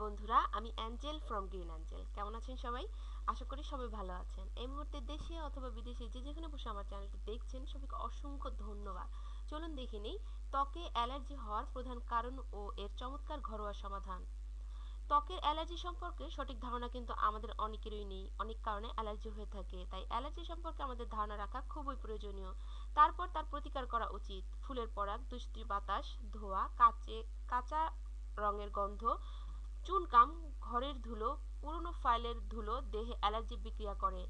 বন্ধুরা, আমি Angel from green Angel কেমন আছেন সবাই? আশা করি সবাই ভালো আছেন। এই মুহূর্তে দেশে অথবা বিদেশে যে যেখানে বসে আমার চ্যানেলটি দেখছেন, সবাইকে অসংখ্য ধন্যবাদ। চলুন দেখে নেই, ত্বকে অ্যালার্জি হওয়ার প্রধান কারণ ও এর চমৎকার ঘরোয়া সমাধান। ত্বকের অ্যালার্জি সম্পর্কে সঠিক ধারণা কিন্তু আমাদের অনেকেরই নেই। অনেক কারণে অ্যালার্জি হয়ে থাকে। তাই অ্যালার্জি সম্পর্কে আমাদের ধারণা রাখা খুবই প্রয়োজনীয়। তারপর তার প্রতিকার করা উচিত। ফুলের পরাগ দুষ্টি বাতাস, ধোয়া, কাচে, কাঁচা রঙের গন্ধ চুনকাম ঘরের ধুলো, পুরনো ফাইলের ধুলো দেহে অ্যালার্জি বিক্রিয়া করে।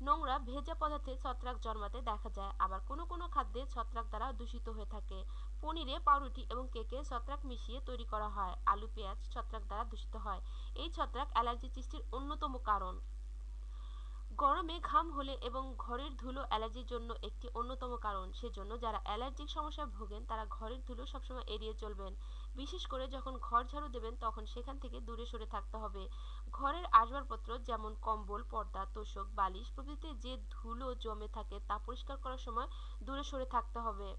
নোংরা, ভেজা পদার্থে ছত্রাক জন্মাতে দেখা যায়। আবার কোনো কোনো খাদ্যে ছত্রাক দ্বারা দূষিত হয়ে থাকে। পনিরে পাউরুটি এবং কেকে ছত্রাক মিশিয়ে তৈরি করা হয়। আলু, পেঁয়াজ ছত্রাক দ্বারা দূষিত হয়। এই ছত্রাক অ্যালার্জি সৃষ্টির অন্যতম কারণ। গরমে ঘাম হলে এবং ঘরের ধুলো অ্যালার্জির জন্য একটি অন্যতম কারণ। সেজন্য যারা অ্যালার্জিক সমস্যায় ভোগেন, তারা ঘরের ধুলো সবসময় এড়িয়ে চলবেন। বিশেষ করে যখন ঘর ঝাড়ু দেবেন, তখন সেখান থেকে দূরে সরে থাকতে হবে। ঘরের আসবাবপত্র যেমন কম্বল, পর্দা, তোষক, বালিশ, প্রভৃতিতে যে ধুলো জমে থাকে তা পরিষ্কার করার সময় দূরে সরে থাকতে হবে।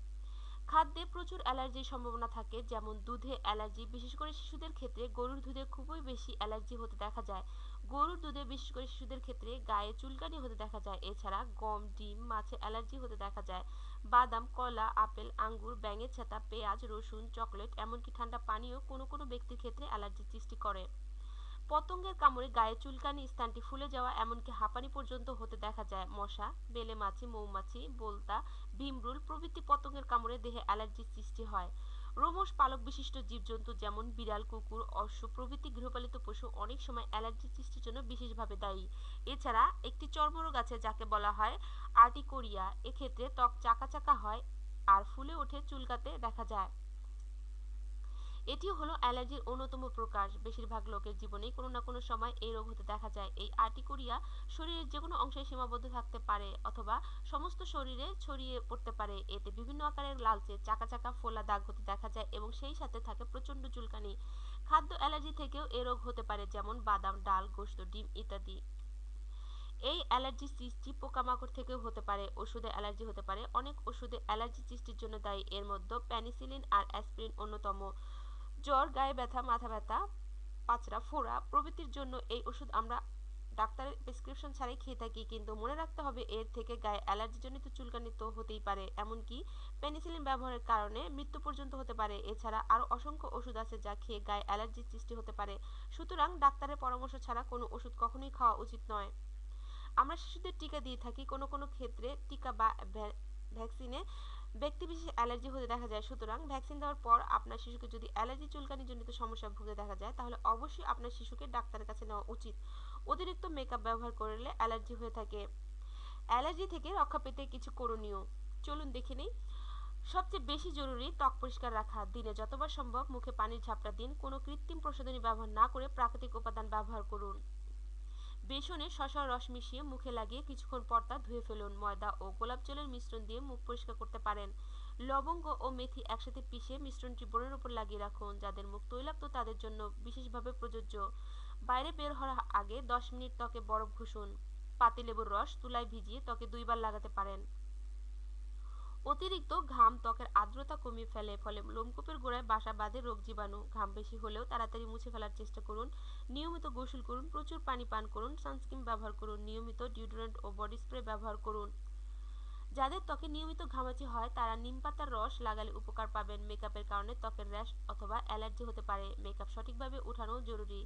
খাদ্যে প্রচুর অ্যালার্জির সম্ভাবনা থাকে, যেমন দুধে অ্যালার্জি। বিশেষ করে শিশুদের ক্ষেত্রে গরুর দুধে খুবই বেশি অ্যালার্জি হতে দেখা যায়। গরুর দুধে, বিশেষ করে শিশুদের ক্ষেত্রে গায়ে চুলকানি হতে দেখা যায়। এছাড়া গম, ডিম, মাছে অ্যালার্জি হতে দেখা যায়। বাদাম, কলা, আপেল, আঙ্গুর, ব্যাঙের ছাতা, পেঁয়াজ, রসুন, চকলেট, এমনকি ঠান্ডা পানীয় কোনো কোনো ব্যক্তির ক্ষেত্রে অ্যালার্জির সৃষ্টি করে। পতঙ্গের কামড়ে গায়ে চুলকানি স্থানটি ফুলে যাওয়া, এমনকি হাঁপানি পর্যন্ত হতে দেখা যায়। মশা বেলে মাছি মৌমাছি, বোলতা, ভীমরুল প্রভৃতি পতঙ্গের কামড়ে দেহে অ্যালার্জির সৃষ্টি হয়। রোমশ পালক বিশিষ্ট জীবজন্তু যেমন বিড়াল, কুকুর, অশ্ব প্রভৃতি গৃহপালিত পশু অনেক সময় অ্যালার্জি সৃষ্টির জন্য বিশেষভাবে দায়ী। এছাড়া একটি চর্মরোগ আছে যাকে বলা হয় আর্টিকোরিয়া। এক্ষেত্রে ত্বক চাকা চাকা হয় আর ফুলে ওঠে চুলকাতে দেখা যায়। এটিও হলো অ্যালার্জির অন্যতম প্রকাশ। বেশিরভাগ লোকের জীবনেই কোনো না কোনো সময় এই রোগ হতে দেখা যায়। এই আর্টিকোরিয়া শরীরের যে কোনো অংশে সীমাবদ্ধ থাকতে পারে অথবা সমস্ত শরীরে ছড়িয়ে পড়তে পারে। এতে বিভিন্ন আকারের লালচে, চাকা চাকা, ফোলা দাগ হতে দেখা যায় এবং সেই সাথে থাকে প্রচণ্ড চুলকানি। খাদ্য অ্যালার্জি থেকেও এ রোগ হতে পারে, যেমন বাদাম, ডাল, গোশত, ডিম ইত্যাদি। এই অ্যালার্জি সৃষ্টি পোকামাকড় থেকেও হতে পারে। ওষুধে অ্যালার্জি হতে পারে। অনেক ওষুধে অ্যালার্জি সৃষ্টির জন্য দায়ী। এর মধ্যে প্যানিসিলিন আর অ্যাসপিরিন অন্যতম। জ্বর, গায়ে ব্যথা, মাথা ব্যথা, পাচড়া, ফোড়া প্রভৃতির জন্য এই ওষুধ আমরা ডাক্তারের প্রেসক্রিপশন ছাড়াই খেয়ে থাকি। কিন্তু মনে রাখতে হবে, এর থেকে গায়ে অ্যালার্জিজনিত চুলকানি তো হতেই পারে, এমনকি পেনিসিলিন ব্যবহারের কারণে মৃত্যু পর্যন্ত হতে পারে। এছাড়া আরও অসংখ্য ওষুধ আছে যা খেয়ে গায়ে অ্যালার্জির সৃষ্টি হতে পারে। সুতরাং ডাক্তারের পরামর্শ ছাড়া কোনো ওষুধ কখনোই খাওয়া উচিত নয়। আমরা শিশুদের টিকা দিয়ে থাকি। কোনো কোনো ক্ষেত্রে টিকা বা ভ্যাকসিনে ব্যক্তিবিশেষ অ্যালার্জি হতে দেখা যায়। সুতরাং ভ্যাকসিন দেওয়ার পর আপনার শিশুকে যদি অ্যালার্জি চুলকানিজনিত সমস্যা ভুগতে দেখা যায়, তাহলে অবশ্যই আপনার শিশুকে ডাক্তারের কাছে নেওয়া উচিত। অতিরিক্ত মেকআপ ব্যবহার করলে অ্যালার্জি হয়ে থাকে। অ্যালার্জি থেকে রক্ষা পেতে কিছু করণীয়। চলুন দেখে নিই। সবচেয়ে বেশি জরুরি ত্বক পরিষ্কার রাখা। দিনে যতবার সম্ভব মুখে পানির ঝাপটা দিন। কোনো কৃত্রিম প্রসাধনী ব্যবহার না করে প্রাকৃতিক উপাদান ব্যবহার করুন। বেসনে শশার রস মিশিয়ে মুখে লাগিয়ে কিছুক্ষণ পর তা ধুয়ে ফেলুন। ময়দা ও গোলাপ জলের মিশ্রণ দিয়ে মুখ পরিষ্কার করতে পারেন। লবঙ্গ ও মেথি একসাথে পিষে মিশ্রণটি বোনের উপর লাগিয়ে রাখুন, যাদের মুখ তৈলাক্ত তাদের জন্য বিশেষভাবে প্রযোজ্য। বাইরে বের হওয়ার আগে দশ মিনিট ত্বকে বরফ ঘুষুন। পাতিলেবুর রস তুলায় ভিজিয়ে ত্বকে দুইবার লাগাতে পারেন। অতিরিক্ত ঘাম ত্বকের আর্দ্রতা কমিয়ে ফেলে, ফলে লোমকূপের গোড়ায় বাসা বাঁধে রোগ জীবাণু। ঘাম বেশি হলেও তাড়াতাড়ি মুছে ফেলার চেষ্টা করুন। নিয়মিত গোসল করুন, প্রচুর পানি পান করুন, সানস্ক্রিন ব্যবহার করুন, নিয়মিত ডিওডোরেন্ট ও বডি স্প্রে ব্যবহার করুন। যাদের ত্বকে নিয়মিত ঘামাচি হয়, তারা নিম পাতার রস লাগালে উপকার পাবেন। মেকআপের কারণে ত্বকের র্যাশ অথবা অ্যালার্জি হতে পারে। মেকআপ সঠিকভাবে উঠানো জরুরি।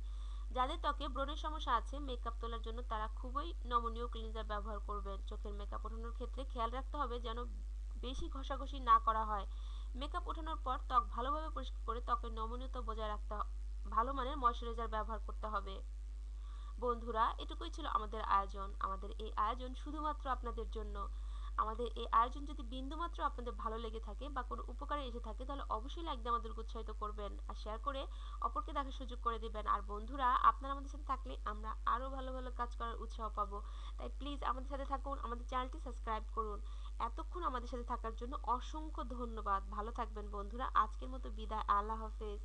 যাদের ত্বকে ব্রণের সমস্যা আছে, মেকআপ তোলার জন্য তারা খুবই নমনীয় ক্লিনজার ব্যবহার করবেন। চোখের মেকআপ ওঠানোর ক্ষেত্রে খেয়াল রাখতে হবে যেন বেশি ঘষাঘষি না করা হয়। মেকআপ ওঠানোর পর ত্বক ভালোভাবে পরিষ্কার করে ত্বকের নমনীয়তা বজায় রাখতে ভালো মানের ময়শ্চারাইজার ব্যবহার করতে হবে। বন্ধুরা, এটুকুই ছিল আমাদের আয়োজন। আমাদের এই আয়োজন শুধুমাত্র আপনাদের জন্য। আমাদের এই আয়োজন যদি বিন্দুমাত্র আপনাদের ভালো লেগে থাকে বা কোনো উপকারে এসে থাকে, তাহলে অবশ্যই লাইক দিয়ে আমাদের উৎসাহিত করবেন আর শেয়ার করে অপরকে দেখার সুযোগ করে দিবেন। আর বন্ধুরা, আপনারা আমাদের সাথে থাকলে আমরা আরও ভালো ভালো কাজ করার উৎসাহ পাবো। তাই প্লিজ আমাদের সাথে থাকুন, আমাদের করুন এতক্ষণ আমাদের সাথে থাকার জন্য অসংখ্য ধন্যবাদ। ভালো থাকবেন বন্ধুরা। আজকের মতো বিদায়। আল্লাহ হাফেজ।